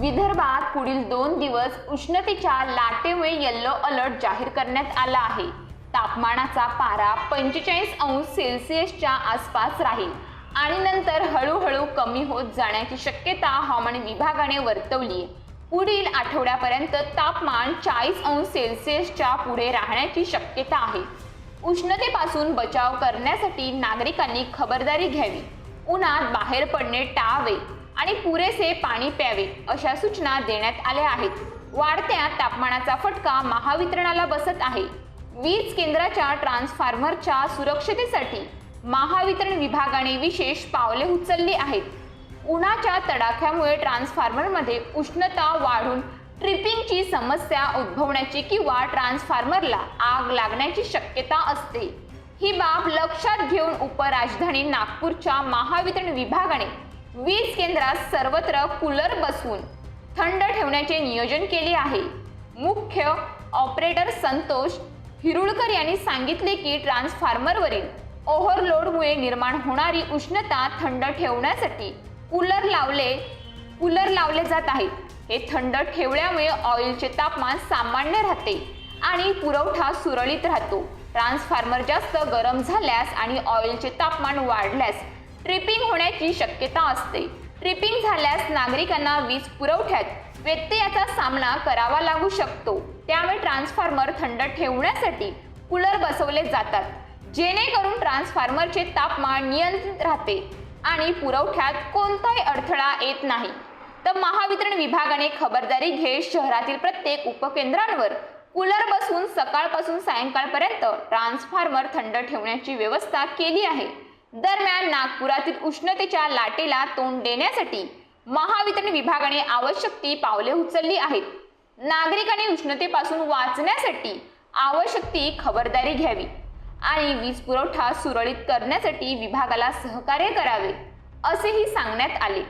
विदर्भात पुढील दोन दिवस उष्णतेच्या लाटेमुळे येल्लो अलर्ट जाहीर करण्यात आला आहे. तापमानाचा पारा पंचेचाळीस अंश सेल्सिअसच्या आसपास राहील आणि नंतर हळूहळू कमी होत जाण्याची शक्यता हवामान विभागाने वर्तवली आहे पुढील आठवड्यापर्यंत तापमान चाळीस अंश सेल्सिअसच्या पुढे राहण्याची शक्यता आहे. उष्णतेपासून बचाव करण्यासाठी नागरिकांनी खबरदारी घ्यावी. उन्हात बाहेर पडणे टाळावे. आणि पुरेसे पाणी प्यावे अशा सूचना देण्यात आल्या आहेत. वाढत्या तापमानाचा फटका महावितरणाला बसत आहे. वीज केंद्राच्या ट्रान्सफॉर्मरच्या सुरक्षतेसाठी महावितरण विभागाने विशेष पावले उचलली आहेत. उन्हाच्या तडाख्यामुळे ट्रान्सफॉर्मरमध्ये उष्णता वाढून ट्रिपिंगची समस्या उद्भवण्याची किंवा ट्रान्सफॉर्मरला आग लागण्याची शक्यता असते. ही बाब लक्षात घेऊन उपराजधानी नागपूरच्या महावितरण विभागाने वीज केंद्रात सर्वत्र कूलर बसवून थंड ठेवण्याचे नियोजन केले आहे. मुख्य ऑपरेटर संतोष हिरुळकर यांनी सांगितले की ट्रान्सफॉर्मरवरील ओव्हरलोडमुळे निर्माण होणारी उष्णता थंड ठेवण्यासाठी कूलर लावले कूलर लावले जात आहेत हे थंड ठेवल्यामुळे ऑइलचे तापमान सामान्य राहते आणि पुरवठा सुरळीत राहतो. ट्रान्सफॉर्मर जास्त गरम झाल्यास आणि ऑइलचे तापमान वाढल्यास ट्रिपिंग होण्याची शक्यता असते. ट्रिपिंग झाल्यास नागरिकांना वीज पुरवठ्यात व्यत्ययाचा सामना करावा लागू शकतो. त्यामुळे ट्रान्सफॉर्मर थंड ठेवण्यासाठी कूलर बसवले जातात जेणेकरून ट्रान्सफॉर्मरचे तापमान नियंत्रित राहते आणि पुरवठ्यात कोणताही अडथळा येत नाही. तर महावितरण विभागाने खबरदारी घेत शहरातील प्रत्येक उपकेंद्रांवर कूलर बसून सकाळपासून सायंकाळपर्यंत ट्रान्सफॉर्मर थंड ठेवण्याची व्यवस्था केली आहे. दरम्यान नागपुरातील उष्णतेच्या लाटेला तोंड देण्यासाठी महावितरण विभागाने आवश्यक ती पावले उचलली आहेत. नागरिकांनी उष्णतेपासून वाचण्यासाठी आवश्यक ती खबरदारी घ्यावी आणि वीज पुरवठा सुरळीत करण्यासाठी विभागाला सहकार्य करावे असेही सांगण्यात आले.